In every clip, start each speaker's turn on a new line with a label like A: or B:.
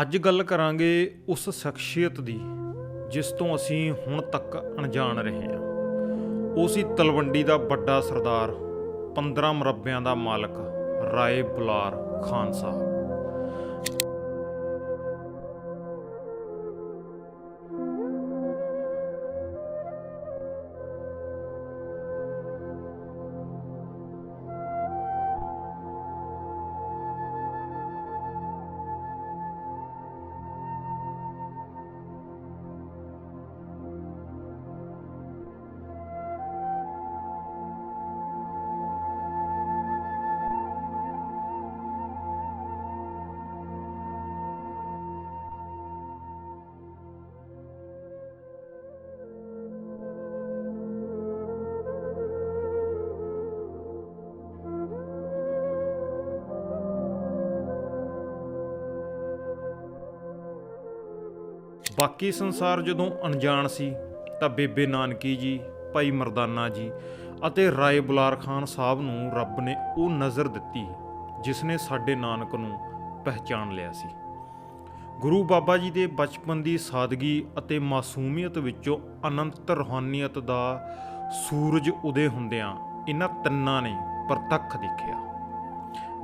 A: ਅੱਜ ਗੱਲ ਕਰਾਂਗੇ ਉਸ ਸ਼ਖਸੀਅਤ ਦੀ, ਜਿਸ ਤੋਂ ਅਸੀਂ ਹੁਣ ਤੱਕ ਅਣਜਾਣ ਰਹੇ ਹਾਂ। ਉਹ ਸੀ ਤਲਵੰਡੀ ਦਾ ਵੱਡਾ ਸਰਦਾਰ 15 ਮਰਬਿਆਂ ਦਾ ਮਾਲਕ, ਰਾਏ ਬੁਲਾਰ ਖਾਨ ਸਾਹਿਬ। ਬਾਕੀ ਸੰਸਾਰ ਜਦੋਂ ਅਣਜਾਣ ਸੀ ਤਾਂ ਬੇਬੇ ਨਾਨਕੀ ਜੀ, ਭਾਈ ਮਰਦਾਨਾ ਜੀ ਅਤੇ ਰਾਏ ਬੁਲਾਰ ਖਾਨ ਸਾਹਿਬ ਨੂੰ ਰੱਬ ਨੇ ਉਹ ਨਜ਼ਰ ਦਿੱਤੀ ਜਿਸ ਨੇ ਸਾਡੇ ਨਾਨਕ ਨੂੰ ਪਹਿਚਾਨ ਲਿਆ ਸੀ। ਗੁਰੂ ਬਾਬਾ ਜੀ ਦੇ ਬਚਪਨ ਦੀ ਸਾਦਗੀ ਅਤੇ ਮਾਸੂਮੀਅਤ ਵਿੱਚੋਂ ਅਨੰਤ ਰੂਹਾਨੀਅਤ ਦਾ ਸੂਰਜ ਉਦੇ ਹੁੰਦਿਆਂ ਇਹਨਾਂ ਤਿੰਨਾਂ ਨੇ ਪ੍ਰਤੱਖ ਦੇਖਿਆ।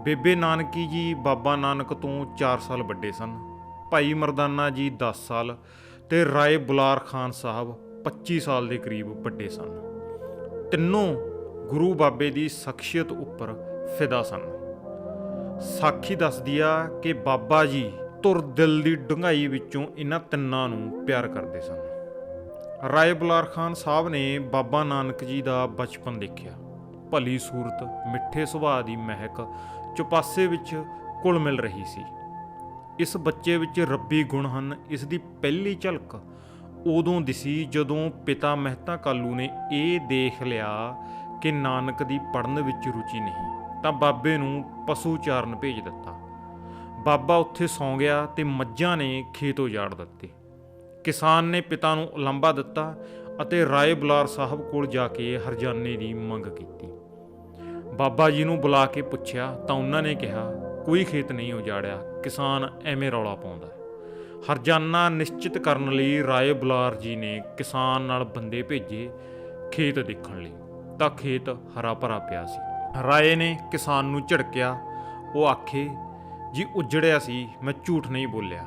A: ਬੇਬੇ ਨਾਨਕੀ ਜੀ ਬਾਬਾ ਨਾਨਕ ਤੋਂ 4 ਸਾਲ ਵੱਡੇ ਸਨ। ਭਾਈ ਮਰਦਾਨਾ ਜੀ 10 ਸਾਲ ਤੇ ਰਾਏ ਬੁਲਾਰ ਖਾਨ ਸਾਹਿਬ 25 ਸਾਲ ਦੇ ਕਰੀਬ ਵੱਡੇ ਸਨ। ਤਿੰਨੋਂ ਗੁਰੂ ਬਾਬੇ ਦੀ ਸ਼ਖਸੀਅਤ ਉੱਪਰ ਫਿਦਾ ਸਨ। ਸਾਖੀ ਦੱਸਦੀ ਆ ਕਿ ਬਾਬਾ ਜੀ ਤੁਰ ਦਿਲ ਦੀ ਡੂੰਘਾਈ ਵਿੱਚੋਂ ਇਹਨਾਂ ਤਿੰਨਾਂ ਨੂੰ ਪਿਆਰ ਕਰਦੇ ਸਨ। ਰਾਏ ਬੁਲਾਰ ਖਾਨ ਸਾਹਿਬ ਨੇ ਬਾਬਾ ਨਾਨਕ ਜੀ ਦਾ ਬਚਪਨ ਦੇਖਿਆ। ਭਲੀ ਸੂਰਤ, ਮਿੱਠੇ ਸੁਭਾਅ ਦੀ ਮਹਿਕ ਚੁਪਾਸੇ ਵਿੱਚ ਕੁਲ ਮਿਲ ਰਹੀ ਸੀ। ਇਸ ਬੱਚੇ ਵਿੱਚ ਰੱਬੀ ਗੁਣ ਹਨ। ਇਸ ਦੀ ਪਹਿਲੀ ਝਲਕ ਉਦੋਂ ਦਿਸੀ ਜਦੋਂ ਪਿਤਾ ਮਹਿਤਾ ਕਾਲੂ ਨੇ ਇਹ ਦੇਖ ਲਿਆ ਕਿ ਨਾਨਕ ਦੀ ਪੜਨ ਵਿੱਚ ਰੁਚੀ ਨਹੀਂ, ਤਾਂ ਬਾਬੇ ਨੂੰ ਪਸ਼ੂ ਚਾਰਨ ਭੇਜ ਦਿੱਤਾ। ਬਾਬਾ ਉੱਥੇ ਸੌਂ ਗਿਆ ਤੇ ਮੱਝਾਂ ਨੇ ਖੇਤ ਉਜਾੜ ਦਿੱਤੇ। ਕਿਸਾਨ ਨੇ ਪਿਤਾ ਨੂੰ ਉਲੰਬਾ ਦਿੱਤਾ ਅਤੇ ਰਾਏ ਬੁਲਾਰ ਸਾਹਿਬ ਕੋਲ ਜਾ ਕੇ ਹਰਜਾਨੇ ਦੀ ਮੰਗ ਕੀਤੀ। ਬਾਬਾ ਜੀ ਨੂੰ ਬੁਲਾ ਕੇ ਪੁੱਛਿਆ ਤਾਂ ਉਹਨਾਂ ਨੇ ਕਿਹਾ ਕੋਈ ਖੇਤ ਨਹੀਂ ਉਜਾੜਿਆ, ਕਿਸਾਨ ਐਵੇਂ ਰੌਲਾ ਪਾਉਂਦਾ ਹਰਜਾਨਾ ਨਿਸ਼ਚਿਤ ਕਰਨ ਲਈ ਰਾਏ ਬੁਲਾਰ ਜੀ ਨੇ ਕਿਸਾਨ ਨਾਲ ਬੰਦੇ ਭੇਜੇ ਖੇਤ ਦੇਖਣ ਲਈ। ਤਾਂ ਖੇਤ ਹਰਾ ਭਰਾ ਪਿਆ ਸੀ। ਰਾਏ ਨੇ ਕਿਸਾਨ ਨੂੰ ਝੜਕਿਆ। ਉਹ ਆਖੇ, ਜੀ ਉਜੜਿਆ ਸੀ, ਮੈਂ ਝੂਠ ਨਹੀਂ ਬੋਲਿਆ।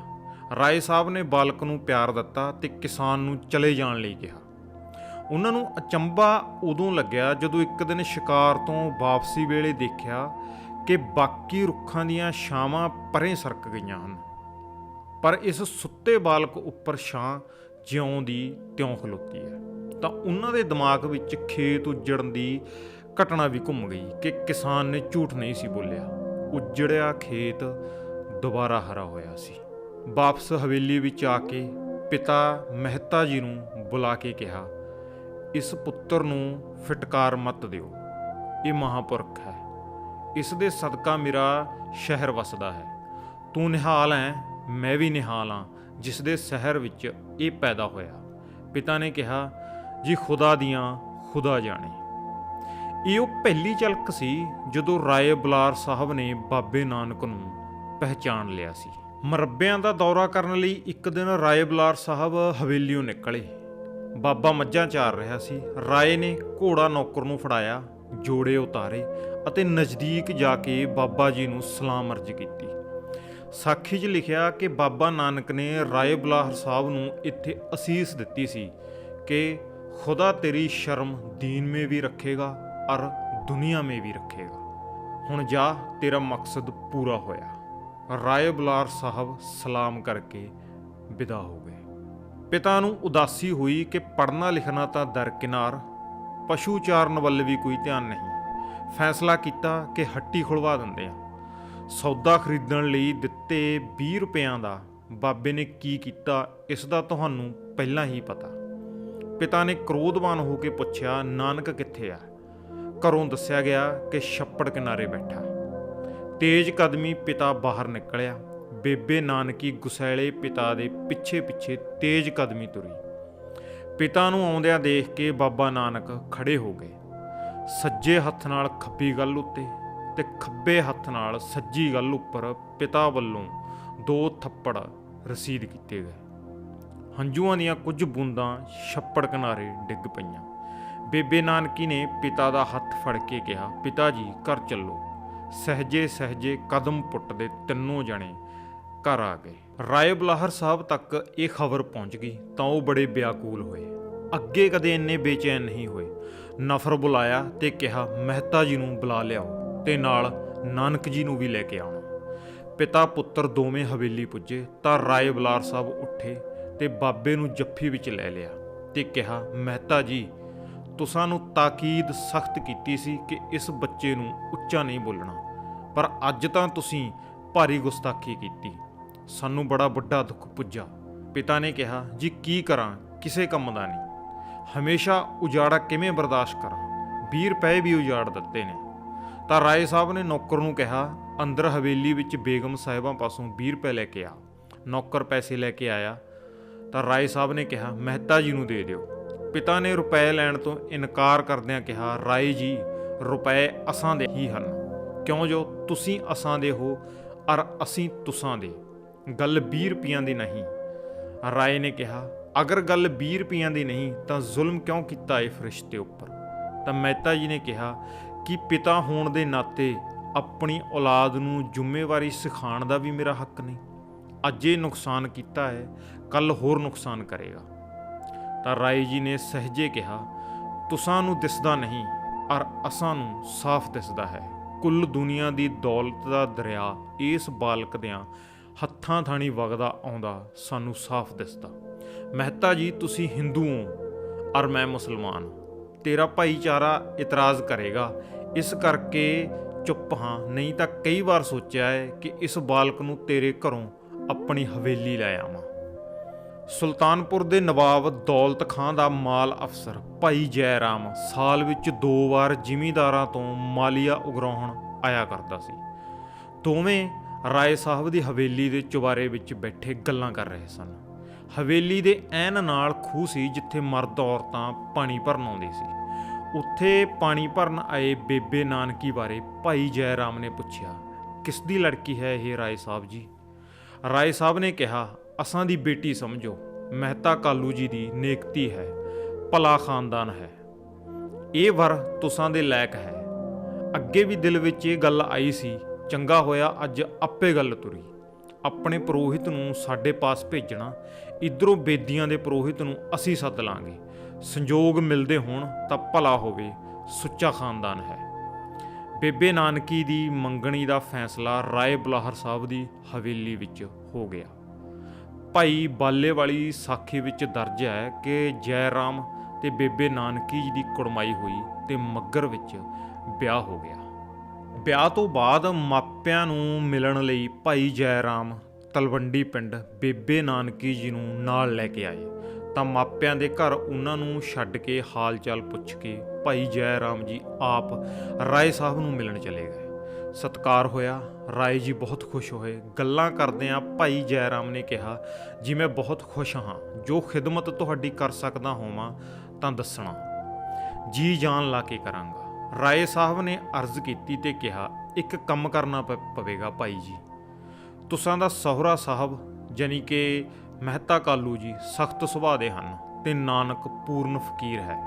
A: ਰਾਏ ਸਾਹਿਬ ਨੇ ਬਾਲਕ ਨੂੰ ਪਿਆਰ ਦਿੱਤਾ ਤੇ ਕਿਸਾਨ ਨੂੰ ਚਲੇ ਜਾਣ ਲਈ ਕਿਹਾ। ਉਹਨਾਂ ਨੂੰ ਅਚੰਭਾ ਉਦੋਂ ਲੱਗਿਆ ਜਦੋਂ ਇੱਕ ਦਿਨ ਸ਼ਿਕਾਰ ਤੋਂ ਵਾਪਸੀ ਵੇਲੇ ਦੇਖਿਆ ਕਿ ਬਾਕੀ ਰੁੱਖਾਂ ਦੀਆਂ ਛਾਵਾਂ ਪਰੇ ਸਰਕ ਗਈਆਂ ਹਨ। ਪਰ ਇਸ ਸੁੱਤੇ ਬਾਲਕ ਉੱਪਰ ਛਾਂ ਜਿਉਂ ਦੀ ਤਿਉਂ ਖਲੋਤੀ ਹੈ। ਤਾਂ ਉਹਨਾਂ ਦੇ ਦਿਮਾਗ ਵਿੱਚ ਖੇਤ ਉਜੜਨ ਦੀ ਘਟਨਾ ਵੀ ਘੁੰਮ ਗਈ ਕਿ ਕਿਸਾਨ ਨੇ ਝੂਠ ਨਹੀਂ ਸੀ ਬੋਲਿਆ। ਉਜੜਿਆ ਖੇਤ ਦੁਬਾਰਾ ਹਰਾ ਹੋਇਆ ਸੀ। ਵਾਪਸ ਹਵੇਲੀ ਵਿੱਚ ਆ ਕੇ ਪਿਤਾ ਮਹਿਤਾ ਜੀ ਨੂੰ ਬੁਲਾ ਕੇ ਕਿਹਾ, ਇਸ ਪੁੱਤਰ ਨੂੰ ਫਟਕਾਰ ਮਤ ਦਿਓ। ਇਹ ਮਹਾਪੁਰਖ ਹੈ। ਇਸ ਦੇ ਸਦਕਾ ਮੇਰਾ ਸ਼ਹਿਰ ਵਸਦਾ ਹੈ। ਤੂੰ ਨਿਹਾਲ ਹੈ ਮੈਂ ਵੀ ਨਿਹਾਲ ਹਾਂ ਜਿਸ ਦੇ ਸ਼ਹਿਰ ਵਿੱਚ ਇਹ ਪੈਦਾ ਹੋਇਆ। ਪਿਤਾ ਨੇ ਕਿਹਾ, ਜੀ ਖੁਦਾ ਦੀਆਂ, ਖੁਦਾ ਜਾਣੇ। ਇਹ ਉਹ ਪਹਿਲੀ ਝਲਕ ਸੀ ਜਦੋਂ ਰਾਏ ਬਲਾਰ ਸਾਹਿਬ ਨੇ ਬਾਬੇ ਨਾਨਕ ਨੂੰ ਪਹਿਚਾਣ ਲਿਆ ਸੀ। ਮਰੱਬਿਆਂ ਦਾ ਦੌਰਾ ਕਰਨ ਲਈ ਇੱਕ ਦਿਨ ਰਾਏ ਬਲਾਰ ਸਾਹਿਬ ਹਵੇਲੀੋਂ ਨਿਕਲੇ। ਬਾਬਾ ਮੱਝਾਂ ਚਾਰ ਰਿਹਾ ਸੀ। ਰਾਏ ਨੇ ਘੋੜਾ ਨੌਕਰ ਨੂੰ ਫੜਾਇਆ। ਜੋੜੇ ਉਤਾਰੇ ਅਤੇ ਨਜ਼ਦੀਕ ਜਾ ਕੇ ਬਾਬਾ ਜੀ ਨੂੰ ਸਲਾਮ ਅਰਜ਼ ਕੀਤੀ। ਸਾਖੀ 'ਚ ਲਿਖਿਆ ਕਿ ਬਾਬਾ ਨਾਨਕ ਨੇ ਰਾਏ ਬੁਲਾਰ ਸਾਹਿਬ ਨੂੰ ਇੱਥੇ ਅਸੀਸ ਦਿੱਤੀ ਸੀ ਕਿ ਖੁਦਾ ਤੇਰੀ ਸ਼ਰਮ ਦੀਨ ਮੇ ਵੀ ਰੱਖੇਗਾ ਔਰ ਦੁਨੀਆ ਮੇ ਵੀ ਰੱਖੇਗਾ। ਹੁਣ ਜਾ, ਤੇਰਾ ਮਕਸਦ ਪੂਰਾ ਹੋਇਆ। ਰਾਏ ਬੁਲਾਰ ਸਾਹਿਬ ਸਲਾਮ ਕਰਕੇ ਵਿਦਾ ਹੋ ਗਏ। ਪਿਤਾ ਨੂੰ ਉਦਾਸੀ ਹੋਈ ਕਿ ਪੜਨਾ ਲਿਖਣਾ ਤਾਂ ਦਰਕਿਨਾਰ ਪਸ਼ੂ ਚਾਰਨ ਵੱਲ ਵੀ ਕੋਈ ਧਿਆਨ ਨਹੀਂ। ਫੈਸਲਾ ਕੀਤਾ ਕਿ ਹੱਟੀ ਖੁਲਵਾ ਦਿੰਦੇ ਆ। ਸੌਦਾ ਖਰੀਦਣ ਲਈ ਦਿੱਤੇ 20 ਰੁਪਿਆਂ ਦਾ ਬਾਬੇ ਨੇ ਕੀ ਕੀਤਾ, ਇਸ ਦਾ ਤੁਹਾਨੂੰ ਪਹਿਲਾਂ ਹੀ ਪਤਾ। ਪਿਤਾ ਨੇ ਕ੍ਰੋਧਵਾਨ ਹੋ ਕੇ ਪੁੱਛਿਆ, ਨਾਨਕ ਕਿੱਥੇ ਆ? ਘਰੋਂ ਦੱਸਿਆ ਗਿਆ ਕਿ ਛੱਪੜ ਕਿਨਾਰੇ ਬੈਠਾ। ਤੇਜ਼ ਕਦਮੀ ਪਿਤਾ ਬਾਹਰ ਨਿਕਲਿਆ। ਬੇਬੇ ਨਾਨਕੀ ਗੁਸੈਲੇ ਪਿਤਾ ਦੇ ਪਿੱਛੇ ਪਿੱਛੇ ਤੇਜ਼ ਕਦਮੀ ਤੁਰੀ। ਪਿਤਾ ਨੂੰ ਆਉਂਦਿਆਂ ਦੇਖ ਕੇ ਬਾਬਾ ਨਾਨਕ ਖੜੇ ਹੋ ਗਏ। ਸੱਜੇ ਹੱਥ ਨਾਲ ਖੱਬੀ ਗੱਲ ਉੱਤੇ ਤੇ ਖੱਬੇ ਹੱਥ ਨਾਲ ਸੱਜੀ ਗੱਲ ਉੱਪਰ ਪਿਤਾ ਵੱਲੋਂ ਦੋ ਥੱਪੜ ਰਸੀਦ ਕੀਤੇ ਗਏ। ਹੰਝੂਆਂ ਦੀਆਂ ਕੁਝ ਬੂੰਦਾਂ ਛੱਪੜ ਕਿਨਾਰੇ ਡਿੱਗ ਪਈਆਂ। ਬੇਬੇ ਨਾਨਕੀ ਨੇ ਪਿਤਾ ਦਾ ਹੱਥ ਫੜ ਕੇ ਕਿਹਾ, ਪਿਤਾ ਜੀ, ਘਰ ਚੱਲੋ। ਸਹਜੇ ਸਹਜੇ ਕਦਮ ਪੁੱਟਦੇ ਤਿੰਨੋਂ ਜਣੇ ਘਰ ਆ ਗਏ। ਰਾਏ ਬਲਾਹਰ ਸਾਹਿਬ ਤੱਕ ਇਹ ਖਬਰ ਪਹੁੰਚ ਗਈ ਤਾਂ ਉਹ ਬੜੇ ਬਿਆਕੂਲ ਹੋਏ। ਅੱਗੇ ਕਦੇ ਇੰਨੇ ਬੇਚੈਨ ਨਹੀਂ ਹੋਏ। ਨਫਰ ਬੁਲਾਇਆ ਤੇ ਕਿਹਾ, ਮਹਿਤਾ ਜੀ ਨੂੰ ਬੁਲਾ ਲਿਆਓ ਤੇ ਨਾਲ ਨਾਨਕ ਜੀ ਨੂੰ ਵੀ ਲੈ ਕੇ ਆਉਣਾ। ਪਿਤਾ ਪੁੱਤਰ ਦੋਵੇਂ ਹਵੇਲੀ ਪੁੱਜੇ ਤਾਂ ਰਾਏ ਬਲਾਰ ਸਾਹਿਬ ਉੱਠੇ ਤੇ ਬਾਬੇ ਨੂੰ ਜੱਫੀ ਵਿੱਚ ਲੈ ਲਿਆ ਤੇ ਕਿਹਾ, ਮਹਿਤਾ ਜੀ, ਤੁਸਾਂ ਨੂੰ ਤਾਕੀਦ ਸਖਤ ਕੀਤੀ ਸੀ ਕਿ ਇਸ ਬੱਚੇ ਨੂੰ ਉੱਚਾ ਨਹੀਂ ਬੋਲਣਾ, ਪਰ ਅੱਜ ਤਾਂ ਤੁਸੀਂ ਭਾਰੀ ਗੁਸਤਾਖੀ ਕੀਤੀ। ਸਾਨੂੰ ਬੜਾ ਵੱਡਾ ਦੁੱਖ ਪੁੱਜਾ। ਪਿਤਾ ਨੇ ਕਿਹਾ, ਜੀ ਕੀ ਕਰਾਂ? ਕਿਸੇ ਕੰਮ ਦਾ ਨਹੀਂ। ਹਮੇਸ਼ਾ ਉਜਾੜਾ ਕਿਵੇਂ ਬਰਦਾਸ਼ਤ ਕਰਾਂ? 20 ਰੁਪਏ ਵੀ ਉਜਾੜ ਦਿੱਤੇ ਨੇ। ਤਾਂ ਰਾਏ ਸਾਹਿਬ ਨੇ ਨੌਕਰ ਨੂੰ ਕਿਹਾ, ਅੰਦਰ ਹਵੇਲੀ ਵਿੱਚ ਬੇਗਮ ਸਾਹਿਬਾਂ ਪਾਸੋਂ 20 ਰੁਪਏ ਲੈ ਕੇ ਆ। ਨੌਕਰ ਪੈਸੇ ਲੈ ਕੇ ਆਇਆ। ਤਾਂ ਰਾਏ ਸਾਹਿਬ ਨੇ ਕਿਹਾ, ਮਹਿਤਾ ਜੀ ਨੂੰ ਦੇ ਦਿਓ। ਪਿਤਾ ਨੇ ਰੁਪਏ ਲੈਣ ਤੋਂ ਇਨਕਾਰ ਕਰਦਿਆਂ ਕਿਹਾ, ਰਾਏ ਜੀ, ਰੁਪਏ ਅਸਾਂ ਦੇ ਹੀ ਹਨ। ਕਿਉਂ ਜੋ ਤੁਸੀਂ ਅਸਾਂ ਦੇ ਹੋ, ਅਰ ਅਸੀਂ ਤੁਸਾਂ ਦੇ। ਗੱਲ 20 ਰੁਪਈਆਂ ਦੀ ਨਹੀਂ। ਰਾਏ ਨੇ ਕਿਹਾ, ਅਗਰ ਗੱਲ 20 ਰੁਪਈਆਂ ਦੀ ਨਹੀਂ, ਤਾਂ ਜ਼ੁਲਮ ਕਿਉਂ ਕੀਤਾ ਇਹ ਫਰਿਸ਼ਤੇ ਉੱਪਰ? ਤਾਂ ਮਹਿਤਾ ਜੀ ਨੇ ਕਿਹਾ ਕਿ ਪਿਤਾ ਹੋਣ ਦੇ ਨਾਤੇ ਆਪਣੀ ਔਲਾਦ ਨੂੰ ਜ਼ਿੰਮੇਵਾਰੀ ਸਿਖਾਉਣ ਦਾ ਵੀ ਮੇਰਾ ਹੱਕ ਨਹੀਂ। ਅੱਜ ਇਹ ਨੁਕਸਾਨ ਕੀਤਾ ਹੈ ਕੱਲ ਹੋਰ ਨੁਕਸਾਨ ਕਰੇਗਾ। ਤਾਂ ਰਾਏ ਜੀ ਨੇ ਸਹਜੇ ਕਿਹਾ, ਤੁਸਾਂ ਨੂੰ ਦਿਸਦਾ ਨਹੀਂ ਔਰ ਅਸਾਂ ਨੂੰ ਸਾਫ਼ ਦਿਸਦਾ ਹੈ। ਕੁੱਲ ਦੁਨੀਆ ਦੀ ਦੌਲਤ ਦਾ ਦਰਿਆ ਇਸ ਬਾਲਕ ਦਿਆਂ ਹੱਥਾਂ ਥਾਣੀ ਵਗਦਾ ਆਉਂਦਾ, ਸਾਨੂੰ ਸਾਫ਼ ਦਿਸਦਾ। ਮਹਿਤਾ ਜੀ, ਤੁਸੀਂ ਹਿੰਦੂ ਹੋ ਔਰ ਮੈਂ ਮੁਸਲਮਾਨ। ਤੇਰਾ ਭਾਈਚਾਰਾ ਇਤਰਾਜ਼ ਕਰੇਗਾ। ਇਸ ਕਰਕੇ ਚੁੱਪ ਹਾਂ। ਨਹੀਂ ਤਾਂ ਕਈ ਵਾਰ ਸੋਚਿਆ ਹੈ ਕਿ ਇਸ ਬਾਲਕ ਨੂੰ ਤੇਰੇ ਘਰੋਂ ਆਪਣੀ ਹਵੇਲੀ ਲੈ ਆਵਾਂ। ਸੁਲਤਾਨਪੁਰ ਦੇ ਨਵਾਬ ਦੌਲਤ ਖਾਂ ਦਾ ਮਾਲ ਅਫਸਰ ਭਾਈ ਜੈਰਾਮ ਸਾਲ ਵਿੱਚ ਦੋ ਵਾਰ ਜ਼ਿਮੀਂਦਾਰਾਂ ਤੋਂ ਮਾਲੀਆ ਉਗਰਾਉਣ ਆਇਆ ਕਰਦਾ ਸੀ। ਦੋਵੇਂ ਰਾਏ ਸਾਹਿਬ ਦੀ ਹਵੇਲੀ ਦੇ ਚੁਬਾਰੇ ਵਿੱਚ ਬੈਠੇ ਗੱਲਾਂ ਕਰ ਰਹੇ ਸਨ। ਹਵੇਲੀ ਦੇ ਐਨ ਨਾਲ ਖੂਹ ਸੀ ਜਿੱਥੇ ਮਰਦ ਔਰਤਾਂ ਪਾਣੀ ਭਰਨ ਆਉਂਦੇ ਸੀ। ਉੱਥੇ ਪਾਣੀ ਭਰਨ ਆਏ ਬੇਬੇ ਨਾਨਕੀ ਬਾਰੇ ਭਾਈ ਜੈ ਰਾਮ ਨੇ ਪੁੱਛਿਆ, ਕਿਸ ਦੀ ਲੜਕੀ ਹੈ ਇਹ ਰਾਏ ਸਾਹਿਬ ਜੀ? ਰਾਏ ਸਾਹਿਬ ਨੇ ਕਿਹਾ, ਅਸਾਂ ਦੀ ਬੇਟੀ ਸਮਝੋ, ਮਹਿਤਾ ਕਾਲੂ ਜੀ ਦੀ ਨੇਕਤੀ ਹੈ, ਭਲਾ ਖਾਨਦਾਨ ਹੈ। ਇਹ ਵਰ ਤੁਸਾਂ ਦੇ ਲਾਇਕ ਹੈ। ਅੱਗੇ ਵੀ ਦਿਲ ਵਿੱਚ ਇਹ ਗੱਲ ਆਈ ਸੀ ਚੰਗਾ ਹੋਇਆ, ਅੱਜ ਆਪੇ ਗੱਲ ਤੁਰੀ। ਆਪਣੇ ਪੁਰੋਹਿਤ ਨੂੰ ਸਾਡੇ ਪਾਸ ਭੇਜਣਾ, ਇਧਰੋਂ ਬੇਦੀਆਂ ਦੇ ਪੁਰੋਹਿਤ ਨੂੰ ਅਸੀਂ ਸੱਦ ਲਾਂਗੇ। ਸੰਜੋਗ ਮਿਲਦੇ ਹੋਣ ਤਾਂ ਭਲਾ ਹੋਵੇ, ਸੁੱਚਾ ਖਾਨਦਾਨ ਹੈ। ਬੇਬੇ ਨਾਨਕੀ ਦੀ ਮੰਗਣੀ ਦਾ ਫੈਸਲਾ ਰਾਏ ਬੁਲਾਹਰ ਸਾਹਿਬ ਦੀ ਹਵੇਲੀ ਵਿੱਚ ਹੋ ਗਿਆ। ਭਾਈ ਬਾਲੇ ਵਾਲੀ ਸਾਖੀ ਵਿੱਚ ਦਰਜ ਹੈ ਕਿ ਜੈ ਰਾਮ ਤੇ ਬੇਬੇ ਨਾਨਕੀ ਜੀ ਦੀ ਕੁੜਮਾਈ ਹੋਈ ਤੇ ਮੱਗਰ ਵਿੱਚ ਵਿਆਹ ਹੋ ਗਿਆ। ਵਿਆਹ ਤੋਂ ਬਾਅਦ ਮਾਪਿਆਂ ਨੂੰ ਮਿਲਣ ਲਈ ਭਾਈ ਜੈ ਰਾਮ ਤਲਵੰਡੀ ਪਿੰਡ ਬੇਬੇ ਨਾਨਕੀ ਜੀ ਨੂੰ ਨਾਲ ਲੈ ਕੇ ਆਏ। ਤਾਂ ਮਾਪਿਆਂ ਦੇ ਘਰ ਉਹਨਾਂ ਨੂੰ ਛੱਡ ਕੇ ਹਾਲ ਚਾਲ ਪੁੱਛ ਕੇ ਭਾਈ ਜੈ ਰਾਮ ਜੀ ਆਪ ਰਾਏ ਸਾਹਿਬ ਨੂੰ ਮਿਲਣ ਚਲੇ ਗਏ। ਸਤਕਾਰ ਹੋਇਆ, ਰਾਏ ਜੀ ਬਹੁਤ ਖੁਸ਼ ਹੋਏ। ਗੱਲਾਂ ਕਰਦਿਆਂ ਭਾਈ ਜੈ ਰਾਮ ਨੇ ਕਿਹਾ, ਜੀ ਮੈਂ ਬਹੁਤ ਖੁਸ਼ ਹਾਂ। ਜੋ ਖਿਦਮਤ ਤੁਹਾਡੀ ਕਰ ਸਕਦਾ ਹੋਵਾਂ ਤਾਂ ਦੱਸਣਾ। ਜੀ ਜਾਨ ਲਾ ਕੇ ਕਰਾਂਗਾ। ਰਾਏ ਸਾਹਿਬ ਨੇ ਅਰਜ਼ ਕੀਤੀ ਤੇ ਕਿਹਾ, ਇੱਕ ਕੰਮ ਕਰਨਾ ਪ- ਪਵੇਗਾ ਭਾਈ ਜੀ। ਤੁਸਾਂ ਦਾ ਸਹੁਰਾ ਸਾਹਿਬ ਜਾਨੀ ਕਿ ਮਹਿਤਾ ਕਾਲੂ ਜੀ, ਸਖਤ ਸੁਭਾਅ ਦੇ ਹਨ ਤੇ ਨਾਨਕ ਪੂਰਨ ਫਕੀਰ ਹੈ।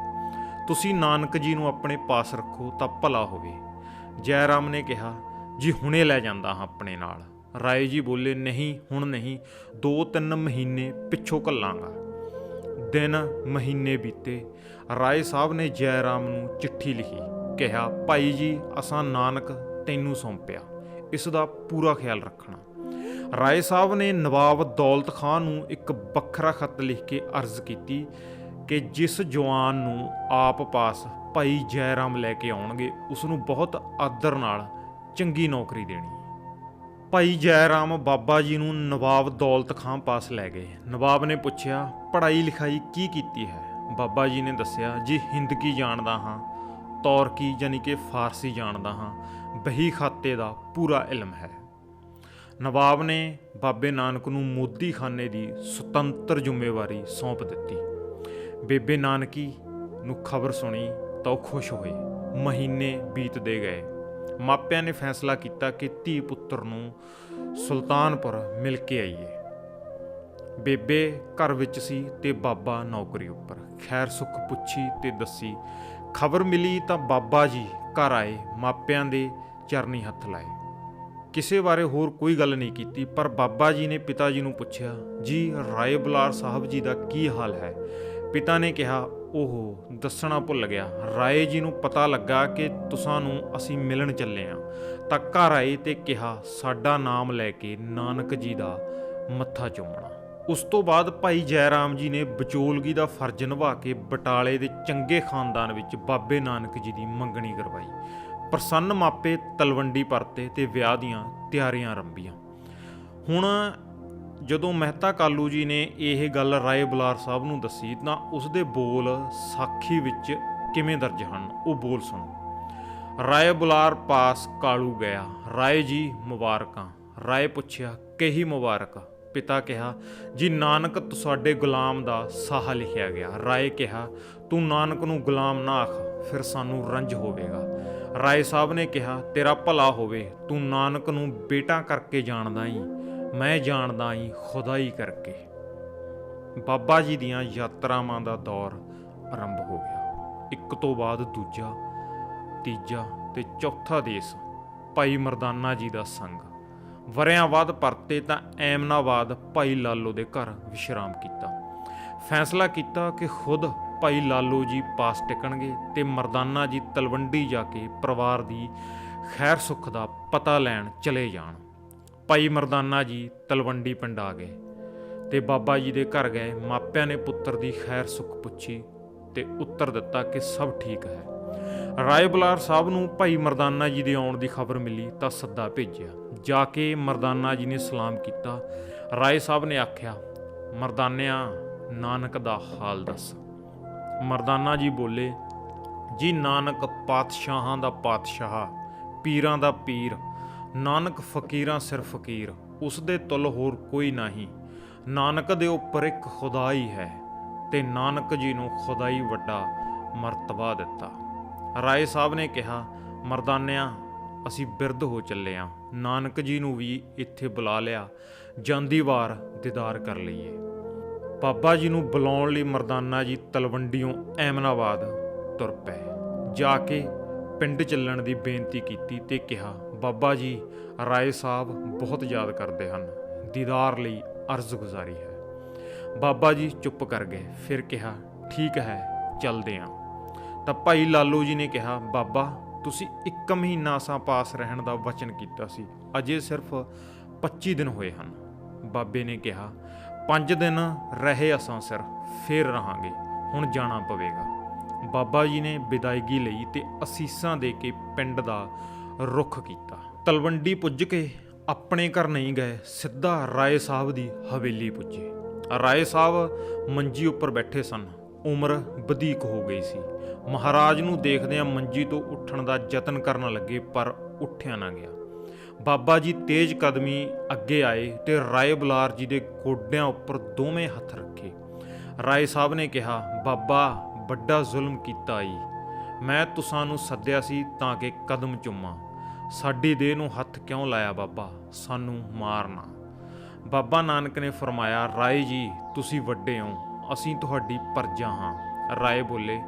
A: ਤੁਸੀਂ ਨਾਨਕ ਜੀ ਨੂੰ ਆਪਣੇ ਪਾਸ ਰੱਖੋ ਤਾਂ ਭਲਾ ਹੋਵੇ। ਜੈ ਰਾਮ ਨੇ ਕਿਹਾ, ਜੀ ਹੁਣੇ ਲੈ ਜਾਂਦਾ ਹਾਂ ਆਪਣੇ ਨਾਲ। ਰਾਏ ਜੀ ਬੋਲੇ, ਨਹੀਂ, ਹੁਣ ਨਹੀਂ, ਦੋ ਤਿੰਨ ਮਹੀਨੇ ਪਿੱਛੋਂ ਘੱਲਾਂਗਾ। ਦਿਨ ਮਹੀਨੇ ਬੀਤੇ, ਰਾਏ ਸਾਹਿਬ ਨੇ ਜੈ ਰਾਮ ਨੂੰ ਚਿੱਠੀ ਲਿਖੀ। ਕਿਹਾ, ਭਾਈ ਜੀ, ਅਸਾਂ ਨਾਨਕ ਤੈਨੂੰ ਸੌਂਪਿਆ। ਇਸ ਦਾ ਪੂਰਾ ਖਿਆਲ ਰੱਖਣਾ। ਰਾਏ ਸਾਹਿਬ ਨੇ ਨਵਾਬ ਦੌਲਤ ਖਾਨ ਨੂੰ ਇੱਕ ਵੱਖਰਾ ਖੱਤ ਲਿਖ ਕੇ ਅਰਜ਼ ਕੀਤੀ ਕਿ ਜਿਸ ਜਵਾਨ ਨੂੰ ਆਪ ਪਾਸ ਭਾਈ ਜੈਰਾਮ ਲੈ ਕੇ ਆਉਣਗੇ, ਉਸ ਨੂੰ ਬਹੁਤ ਆਦਰ ਨਾਲ ਚੰਗੀ ਨੌਕਰੀ ਦੇਣੀ ਭਾਈ ਜੈਰਾਮ ਬਾਬਾ ਜੀ ਨੂੰ ਨਵਾਬ ਦੌਲਤ ਖਾਨ ਪਾਸ ਲੈ ਗਏ। ਨਵਾਬ ਨੇ ਪੁੱਛਿਆ ਪੜ੍ਹਾਈ ਲਿਖਾਈ ਕੀ ਕੀਤੀ ਹੈ? ਬਾਬਾ ਜੀ ਨੇ ਦੱਸਿਆ, ਜੀ ਹਿੰਦਕੀ ਜਾਣਦਾ ਹਾਂ। ਤੌਰਕੀ ਯਾਨੀ ਕਿ ਫਾਰਸੀ ਜਾਣਦਾ ਹਾਂ? ਬਹੀ ਖਾਤੇ ਦਾ ਪੂਰਾ ਇਲਮ ਹੈ। ਨਵਾਬ ਨੇ ਬਾਬੇ ਨਾਨਕ ਨੂੰ ਮੋਦੀਖਾਨੇ ਦੀ ਸੁਤੰਤਰ ਜ਼ਿੰਮੇਵਾਰੀ ਸੌਂਪ ਦਿੱਤੀ। ਬੇਬੇ ਨਾਨਕੀ ਨੂੰ ਖਬਰ ਸੁਣੀ ਤਾਂ ਉਹ ਖੁਸ਼ ਹੋਏ। ਮਹੀਨੇ ਬੀਤਦੇ ਗਏ। ਮਾਪਿਆਂ ਨੇ ਫੈਸਲਾ ਕੀਤਾ ਕਿ ਧੀ ਪੁੱਤਰ ਨੂੰ ਸੁਲਤਾਨਪੁਰ ਮਿਲ ਕੇ ਆਈਏ। ਬੇਬੇ ਘਰ ਵਿੱਚ ਸੀ ਤੇ ਬਾਬਾ ਨੌਕਰੀ ਉੱਪਰ। ਖੈਰ ਸੁੱਖ ਪੁੱਛੀ ਤੇ ਦੱਸੀ ਖਬਰ ਮਿਲੀ ਤਾਂ ਬਾਬਾ ਜੀ ਘਰ ਆਏ, ਮਾਪਿਆਂ ਦੇ ਚਰਨੀ ਹੱਥ ਲਾਏ। ਕਿਸੇ ਬਾਰੇ ਹੋਰ ਕੋਈ ਗੱਲ ਨਹੀਂ ਕੀਤੀ, ਪਰ ਬਾਬਾ ਜੀ ਨੇ ਪਿਤਾ ਜੀ ਨੂੰ ਪੁੱਛਿਆ, ਜੀ, ਰਾਏ ਬੁਲਾਰ ਸਾਹਿਬ ਜੀ ਦਾ ਕੀ ਹਾਲ ਹੈ? ਪਿਤਾ ਨੇ ਕਿਹਾ ਉਹ ਦੱਸਣਾ ਭੁੱਲ ਗਿਆ। ਰਾਏ ਜੀ ਨੂੰ ਪਤਾ ਲੱਗਾ ਕਿ ਤੁਸਾਂ ਨੂੰ ਅਸੀਂ ਮਿਲਣ ਚੱਲੇ ਆਂ। ਤਾਂ ਘਰ ਆਏ ਤੇ ਕਿਹਾ, ਸਾਡਾ ਨਾਮ ਲੈ ਕੇ ਨਾਨਕ ਜੀ ਦਾ ਮੱਥਾ ਚੁੰਮਣਾ। ਉਸ ਤੋਂ ਬਾਅਦ ਭਾਈ ਜੈਰਾਮ ਜੀ ਨੇ ਬਚੋਲਗੀ ਦਾ ਫਰਜ਼ ਨਿਭਾ ਕੇ ਬਟਾਲੇ ਦੇ ਚੰਗੇ ਖਾਨਦਾਨ ਵਿੱਚ ਬਾਬੇ ਨਾਨਕ ਜੀ ਦੀ ਮੰਗਣੀ ਕਰਵਾਈ। ਪ੍ਰਸੰਨ ਮਾਪੇ ਤਲਵੰਡੀ ਪਰਤੇ ਤੇ ਵਿਆਹ ਦੀਆਂ ਤਿਆਰੀਆਂ ਆਰੰਭੀਆਂ ਹੁਣ ਜਦੋਂ ਮਹਿਤਾ ਕਾਲੂ ਜੀ ਨੇ ਇਹ ਗੱਲ ਰਾਏ ਬੁਲਾਰ ਸਾਹਿਬ ਨੂੰ ਦੱਸੀ ਤਾਂ ਉਸ ਦੇ ਬੋਲ ਸਾਖੀ ਵਿੱਚ ਕਿਵੇਂ ਦਰਜ ਹਨ, ਉਹ ਬੋਲ ਸੁਣੋ। ਰਾਏ ਬੁਲਾਰ ਪਾਸ ਕਾਲੂ ਗਿਆ, ਰਾਏ ਜੀ ਮੁਬਾਰਕਾਂ। ਰਾਏ ਪੁੱਛਿਆ, ਕਹੀ ਮੁਬਾਰਕ? ਪਿਤਾ ਕਿਹਾ, ਜੀ ਨਾਨਕ ਤੁਹਾਡੇ ਗੁਲਾਮ ਦਾ ਸਾਹ ਲਿਖਿਆ ਗਿਆ। ਰਾਏ ਕਿਹਾ, ਤੂੰ ਨਾਨਕ ਨੂੰ ਗੁਲਾਮ ਨਾ ਆਖ, ਫਿਰ ਸਾਨੂੰ ਰੰਜ ਹੋਵੇਗਾ। ਰਾਏ ਸਾਹਿਬ ਨੇ ਕਿਹਾ, ਤੇਰਾ ਭਲਾ ਹੋਵੇ, ਤੂੰ ਨਾਨਕ ਨੂੰ ਬੇਟਾ ਕਰਕੇ ਜਾਣਦਾ ਈ। ਮੈਂ ਜਾਣਦਾ ਈ ਖੁਦਾਈ ਕਰਕੇ। ਬਾਬਾ ਜੀ ਦੀਆਂ ਯਾਤਰਾਵਾਂ ਦਾ ਦੌਰ ਆਰੰਭ ਹੋ ਗਿਆ। ਇੱਕ ਤੋਂ ਬਾਅਦ ਦੂਜਾ, ਤੀਜਾ ਤੇ ਚੌਥਾ ਦੇਸ਼ ਭਾਈ ਮਰਦਾਨਾ ਜੀ ਦਾ ਸੰਗ ਵਰਿਆਂ ਬਾਅਦ ਪਰਤੇ ਤਾਂ ਐਮਨਾਬਾਦ ਭਾਈ ਲਾਲੋ ਦੇ ਘਰ ਵਿਸ਼ਰਾਮ ਕੀਤਾ। ਫੈਸਲਾ ਕੀਤਾ ਕਿ ਖੁਦ ਭਾਈ ਲਾਲੋ ਜੀ ਪਾਸ ਟਿਕਣਗੇ ਤੇ ਮਰਦਾਨਾ ਜੀ ਤਲਵੰਡੀ ਜਾ ਕੇ ਪਰਿਵਾਰ ਦੀ ਖੈਰ ਸੁੱਖ ਦਾ ਪਤਾ ਲੈਣ ਚਲੇ ਜਾਣ। ਭਾਈ ਮਰਦਾਨਾ ਜੀ ਤਲਵੰਡੀ ਪਿੰਡ ਆ ਗਏ ਤੇ ਬਾਬਾ ਜੀ ਦੇ ਘਰ ਗਏ। ਮਾਪਿਆਂ ਨੇ ਪੁੱਤਰ ਦੀ ਖੈਰ ਸੁੱਖ ਪੁੱਛੀ ਤੇ ਉੱਤਰ ਦਿੱਤਾ ਕਿ ਸਭ ਠੀਕ ਹੈ। ਰਾਏ ਬੁਲਾਰ ਸਾਹਿਬ ਨੂੰ ਭਾਈ ਮਰਦਾਨਾ ਜੀ ਦੇ ਆਉਣ ਦੀ ਖਬਰ ਮਿਲੀ ਤਾਂ ਸੱਦਾ ਭੇਜਿਆ। ਜਾ ਕੇ ਮਰਦਾਨਾ ਜੀ ਨੇ ਸਲਾਮ ਕੀਤਾ। ਰਾਏ ਸਾਹਿਬ ਨੇ ਆਖਿਆ, ਮਰਦਾਨਿਆਂ, ਨਾਨਕ ਦਾ ਹਾਲ ਦੱਸ। ਮਰਦਾਨਾ ਜੀ ਬੋਲੇ, ਜੀ ਨਾਨਕ ਪਾਤਸ਼ਾਹਾਂ ਦਾ ਪਾਤਸ਼ਾਹ, ਪੀਰਾਂ ਦਾ ਪੀਰ, ਨਾਨਕ ਫਕੀਰਾਂ ਸਿਰ ਫਕੀਰ ਉਸ ਦੇ ਤੁਲ ਹੋਰ ਕੋਈ ਨਹੀਂ। ਨਾਨਕ ਦੇ ਉੱਪਰ ਇੱਕ ਖੁਦਾਈ ਹੈ ਤੇ ਨਾਨਕ ਜੀ ਨੂੰ ਖੁਦਾਈ ਵੱਡਾ ਮਰਤਬਾ ਦਿੱਤਾ। ਰਾਏ ਸਾਹਿਬ ਨੇ ਕਿਹਾ, ਮਰਦਾਨਿਆਂ, ਅਸੀਂ ਬਿਰਧ ਹੋ ਚੱਲੇ ਆਂ। ਨਾਨਕ ਜੀ ਨੂੰ ਵੀ ਇੱਥੇ ਬੁਲਾ ਲਿਆ। ਜਾਂਦੀ ਵਾਰ ਦੀਦਾਰ ਕਰ ਲਈਏ। ਬਾਬਾ ਜੀ ਨੂੰ ਬੁਲਾਉਣ ਲਈ ਮਰਦਾਨਾ ਜੀ ਤਲਵੰਡੀੋਂ ਐਮਨਾਬਾਦ ਤੁਰ ਪਏ। ਜਾ ਕੇ ਪਿੰਡ ਚੱਲਣ ਦੀ ਬੇਨਤੀ ਕੀਤੀ ਤੇ ਕਿਹਾ, ਬਾਬਾ ਜੀ, ਰਾਏ ਸਾਹਿਬ ਬਹੁਤ ਯਾਦ ਕਰਦੇ ਹਨ। ਦੀਦਾਰ ਲਈ ਅਰਜ਼ ਗੁਜ਼ਾਰੀ ਹੈ। ਬਾਬਾ ਜੀ ਚੁੱਪ ਕਰ ਗਏ। ਫਿਰ ਕਿਹਾ, ਠੀਕ ਹੈ, ਚੱਲਦੇ ਆਂ। ਤਾਂ ਭਾਈ ਲਾਲੂ ਜੀ ਨੇ ਕਿਹਾ, ਬਾਬਾ, ਤੁਸੀਂ ਇੱਕ ਮਹੀਨਾ ਅਸਾਂ ਪਾਸ ਰਹਿਣ ਦਾ ਵਚਨ ਕੀਤਾ ਸੀ। ਅਜੇ ਸਿਰਫ 25 ਦਿਨ ਹੋਏ ਹਨ। ਬਾਬੇ ਨੇ ਕਿਹਾ 5 ਦਿਨ ਰਹੇ ਅਸਾਂ ਸਿਰ, ਫੇਰ ਰਹਾਂਗੇ। ਹੁਣ ਜਾਣਾ ਪਵੇਗਾ। ਬਾਬਾ ਜੀ ਨੇ ਵਿਦਾਇਗੀ ਲਈ ਤੇ ਅਸੀਸਾਂ ਦੇ ਕੇ ਪਿੰਡ ਦਾ ਰੁਖ ਕੀਤਾ। ਤਲਵੰਡੀ ਪੁੱਜ ਕੇ ਆਪਣੇ ਘਰ ਨਹੀਂ ਗਏ, ਸਿੱਧਾ ਰਾਏ ਸਾਹਿਬ ਦੀ ਹਵੇਲੀ ਪੁੱਜੇ। ਰਾਏ ਸਾਹਿਬ ਮੰਜੀ ਉੱਪਰ ਬੈਠੇ ਸਨ। ਉਮਰ ਵਧੀਕ ਹੋ ਗਈ ਸੀ। ਮਹਾਰਾਜ ਨੂੰ ਦੇਖਦਿਆਂ ਮੰਜੀ ਤੋਂ ਉੱਠਣ ਦਾ ਯਤਨ ਕਰਨ ਲੱਗੇ, ਪਰ ਉੱਠਿਆ ਨਾ ਗਿਆ। ਬਾਬਾ ਜੀ ਤੇਜ਼ ਕਦਮੀ ਅੱਗੇ ਆਏ ਤੇ ਰਾਏ ਬੁਲਾਰ ਜੀ ਦੇ ਗੋਡਿਆਂ ਉੱਪਰ ਦੋਵੇਂ ਹੱਥ ਰੱਖੇ। ਰਾਏ ਸਾਹਿਬ ਨੇ ਕਿਹਾ, ਬਾਬਾ, ਵੱਡਾ ਜ਼ੁਲਮ ਕੀਤਾ ਈ। ਮੈਂ ਤੁਸਾਂ ਨੂੰ ਸੱਦਿਆ ਸੀ ਤਾਂ ਕਿ ਕਦਮ ਚੁੰਮਾਂ। ਸਾਡੀ ਦੇਹ ਨੂੰ ਹੱਥ ਕਿਉਂ ਲਾਇਆ ਬਾਬਾ? ਸਾਨੂੰ ਮਾਰਨਾ। ਬਾਬਾ ਨਾਨਕ ਨੇ ਫਰਮਾਇਆ, ਰਾਏ ਜੀ, ਤੁਸੀਂ ਵੱਡੇ ਹੋ। ਅਸੀਂ ਤੁਹਾਡੀ ਪਰਜਾ ਹਾਂ। ਰਾਏ ਬੋਲੇ,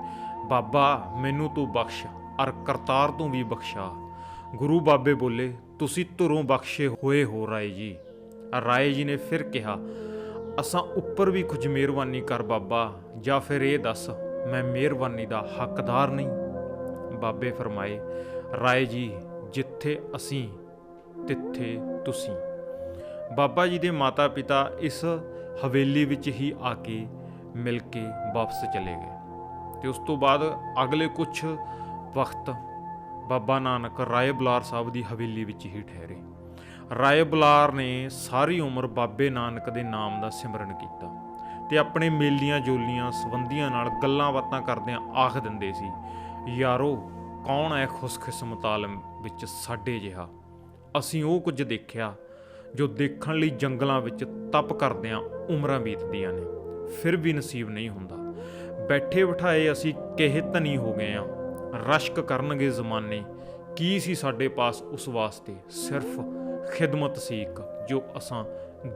A: ਬਾਬਾ, ਮੈਨੂੰ ਤੂੰ ਬਖਸ਼ ਅਰ ਕਰਤਾਰ ਤੋਂ ਵੀ ਬਖਸ਼ਾ। ਗੁਰੂ ਬਾਬੇ ਬੋਲੇ, ਤੁਸੀਂ ਧੁਰੋਂ ਬਖਸ਼ੇ ਹੋਏ ਹੋ ਰਾਏ ਜੀ। ਰਾਏ ਜੀ ਨੇ ਫਿਰ ਕਿਹਾ, ਅਸਾਂ ਉੱਪਰ ਵੀ ਕੁਝ ਮਿਹਰਬਾਨੀ ਕਰ ਬਾਬਾ, ਜਾਂ ਫਿਰ ਇਹ ਦੱਸ, ਮੈਂ ਮਿਹਰਬਾਨੀ ਦਾ ਹੱਕਦਾਰ ਨਹੀਂ। ਬਾਬੇ ਫਰਮਾਏ, ਰਾਏ ਜੀ, ਜਿੱਥੇ ਅਸੀਂ, ਤਿੱਥੇ ਤੁਸੀਂ। ਬਾਬਾ ਜੀ ਦੇ ਮਾਤਾ-ਪਿਤਾ ਇਸ ਹਵੇਲੀ ਵਿੱਚ ਹੀ ਆ ਕੇ ਮਿਲ ਕੇ ਵਾਪਸ ਚਲੇ ਗਏ ਤੇ ਉਸ ਤੋਂ ਬਾਅਦ ਅਗਲੇ ਕੁਝ ਵਕਤ ਬਾਬਾ ਨਾਨਕ ਰਾਏ ਬੁਲਾਰ ਸਾਹਿਬ ਦੀ ਹਵੇਲੀ ਵਿੱਚ ਹੀ ਠਹਿਰੇ। ਰਾਏ ਬੁਲਾਰ ਨੇ ਸਾਰੀ ਉਮਰ ਬਾਬੇ ਨਾਨਕ ਦੇ ਨਾਮ ਦਾ ਸਿਮਰਨ ਕੀਤਾ ਤੇ ਆਪਣੇ ਮੇਲੀਆਂ ਜੋਲੀਆਂ ਸੰਬੰਧੀਆਂ ਨਾਲ ਗੱਲਾਂ ਬਾਤਾਂ ਕਰਦਿਆਂ ਆਖ ਦਿੰਦੇ ਸੀ, ਯਾਰੋ, ਕੌਣ ਹੈ ਖੁਸ਼ਕਿਸਮਤ ਆਲਮ ਵਿੱਚ ਸਾਡੇ ਜਿਹਾ? ਅਸੀਂ ਉਹ ਕੁਝ ਦੇਖਿਆ ਜੋ ਦੇਖਣ ਲਈ ਜੰਗਲਾਂ ਵਿੱਚ ਤਪ ਕਰਦਿਆਂ ਉਮਰਾਂ ਬੀਤਦੀਆਂ ਨੇ। ਫਿਰ ਵੀ ਨਸੀਬ ਨਹੀਂ ਹੁੰਦਾ। ਬੈਠੇ ਬਿਠਾਏ ਅਸੀਂ ਕਿਹੇ ਧਨੀ ਹੋ ਗਏ ਆ। ਰਸ਼ਕ ਕਰਨਗੇ ਜ਼ਮਾਨੇ। ਕੀ ਸੀ ਸਾਡੇ ਪਾਸ ਉਸ ਵਾਸਤੇ? ਸਿਰਫ ਖਿਦਮਤ ਸੀ ਇੱਕ, ਜੋ ਅਸਾਂ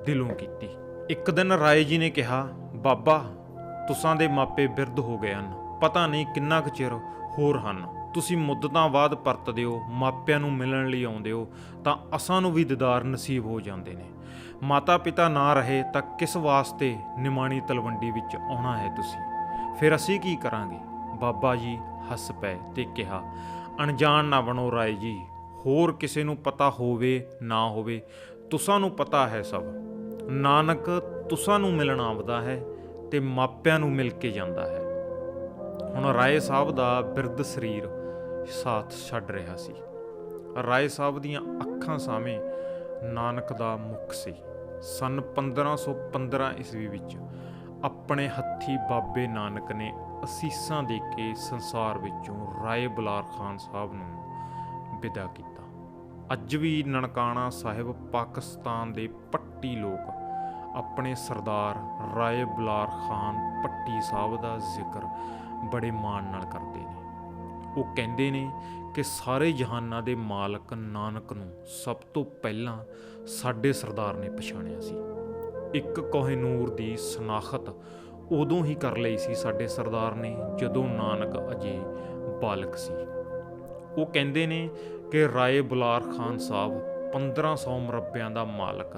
A: ਦਿਲੋਂ ਕੀਤੀ। ਇੱਕ ਦਿਨ ਰਾਏ ਜੀ ਨੇ ਕਿਹਾ, ਬਾਬਾ, ਤੁਸਾਂ ਦੇ ਮਾਪੇ ਬਿਰਧ ਹੋ ਗਏ ਹਨ। ਪਤਾ ਨਹੀਂ ਕਿੰਨਾ ਕੁ ਚਿਰ ਹੋਰ ਹਨ। ਤੁਸੀਂ ਮੁੱਦਤਾਂ ਬਾਅਦ ਪਰਤਦੇ ਹੋ, ਮਾਪਿਆਂ ਨੂੰ ਮਿਲਣ ਲਈ ਆਉਂਦੇ ਹੋ, ਤਾਂ ਅਸਾਂ ਨੂੰ ਵੀ ਦੀਦਾਰ ਨਸੀਬ ਹੋ ਜਾਂਦੇ ਨੇ। ਮਾਤਾ ਪਿਤਾ ਨਾ ਰਹੇ ਤਾਂ ਕਿਸ ਵਾਸਤੇ ਨਿਮਾਣੀ ਤਲਵੰਡੀ ਵਿੱਚ ਆਉਣਾ ਹੈ ਤੁਸੀਂ? ਫਿਰ ਅਸੀਂ ਕੀ ਕਰਾਂਗੇ? ਬਾਬਾ ਜੀ ਹੱਸ ਪਏ ਤੇ ਕਿਹਾ, ਅਣਜਾਣ ਨਾ ਬਣੋ ਰਾਏ ਜੀ, ਹੋਰ ਕਿਸੇ ਨੂੰ ਪਤਾ ਹੋਵੇ ਨਾ ਹੋਵੇ, ਤੁਸਾਂ ਨੂੰ ਪਤਾ ਹੈ ਸਭ। ਨਾਨਕ ਤੁਸਾਂ ਨੂੰ ਮਿਲਣ ਆਉਂਦਾ ਹੈ ਤੇ ਮਾਪਿਆਂ ਨੂੰ ਮਿਲ ਕੇ ਜਾਂਦਾ ਹੈ। ਹੁਣ ਰਾਏ ਸਾਹਿਬ ਦਾ ਬਿਰਧ ਸਰੀਰ ਸਾਥ ਛੱਡ ਰਿਹਾ ਸੀ। ਰਾਏ ਸਾਹਿਬ ਦੀਆਂ ਅੱਖਾਂ ਸਾਹਮਣੇ ਨਾਨਕ ਦਾ ਮੁਖ ਸੀ। ਸਨ 1515 ਈਸਵੀ ਵਿੱਚ ਆਪਣੇ ਹੱਥੀ ਬਾਬੇ ਨਾਨਕ ਨੇ ਅਸੀਸਾਂ ਦੇ ਕੇ ਸੰਸਾਰ ਵਿੱਚੋਂ ਰਾਏ ਬੁਲਾਰ ਖਾਨ ਸਾਹਿਬ ਨੂੰ ਵਿਦਾ ਕੀਤਾ। ਅੱਜ ਵੀ ਨਨਕਾਣਾ ਸਾਹਿਬ ਪਾਕਿਸਤਾਨ ਦੇ ਪੱਟੀ ਲੋਕ ਆਪਣੇ ਸਰਦਾਰ ਰਾਏ ਬੁਲਾਰ ਖਾਨ ਪੱਟੀ ਸਾਹਿਬ ਦਾ ਜ਼ਿਕਰ ਬੜੇ ਮਾਣ ਨਾਲ ਕਰਦੇ ਨੇ। ਉਹ ਕਹਿੰਦੇ ਨੇ ਕਿ ਸਾਰੇ ਜਹਾਨਾਂ ਦੇ ਮਾਲਕ ਨਾਨਕ ਨੂੰ ਸਭ ਤੋਂ ਪਹਿਲਾਂ ਸਾਡੇ ਸਰਦਾਰ ਨੇ ਪਛਾਣਿਆ ਸੀ। ਇੱਕ ਕੋਹਿਨੂਰ ਦੀ ਸਨਾਖਤ ਉਦੋਂ ਹੀ ਕਰ ਲਈ ਸੀ ਸਾਡੇ ਸਰਦਾਰ ਨੇ, ਜਦੋਂ ਨਾਨਕ ਅਜੇ ਬਾਲਕ ਸੀ। ਉਹ ਕਹਿੰਦੇ ਨੇ ਕਿ ਰਾਏ ਬੁਲਾਰ ਖਾਨ ਸਾਹਿਬ 1500 ਮਰਬਿਆਂ ਦਾ ਮਾਲਕ,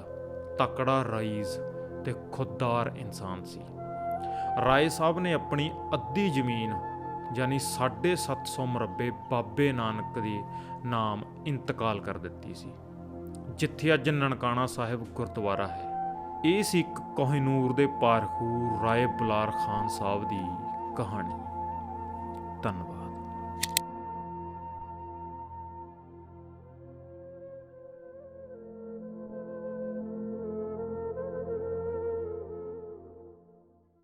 A: ਤਕੜਾ ਰਈਜ਼ ਤੇ ਖੁਦਦਾਰ ਇਨਸਾਨ ਸੀ। ਰਾਏ ਸਾਹਿਬ ਨੇ ਆਪਣੀ ਅੱਧੀ ਜ਼ਮੀਨ ਯਾਨੀ 750 ਮਰਬੇ ਬਾਬੇ ਨਾਨਕ ਦੇ ਨਾਮ ਇੰਤਕਾਲ ਕਰ ਦਿੱਤੀ ਸੀ। ਜਿੱਥੇ ਅੱਜ ਨਨਕਾਣਾ ਸਾਹਿਬ ਗੁਰਦੁਆਰਾ ਹੈ। ਇਹ ਸੀ ਇੱਕ ਕੋਹਿਨੂਰ ਦੇ ਪਾਰਖੂ ਰਾਏ ਬੁਲਾਰ ਖਾਨ ਸਾਹਿਬ ਦੀ ਕਹਾਣੀ। ਧੰਨਵਾਦ।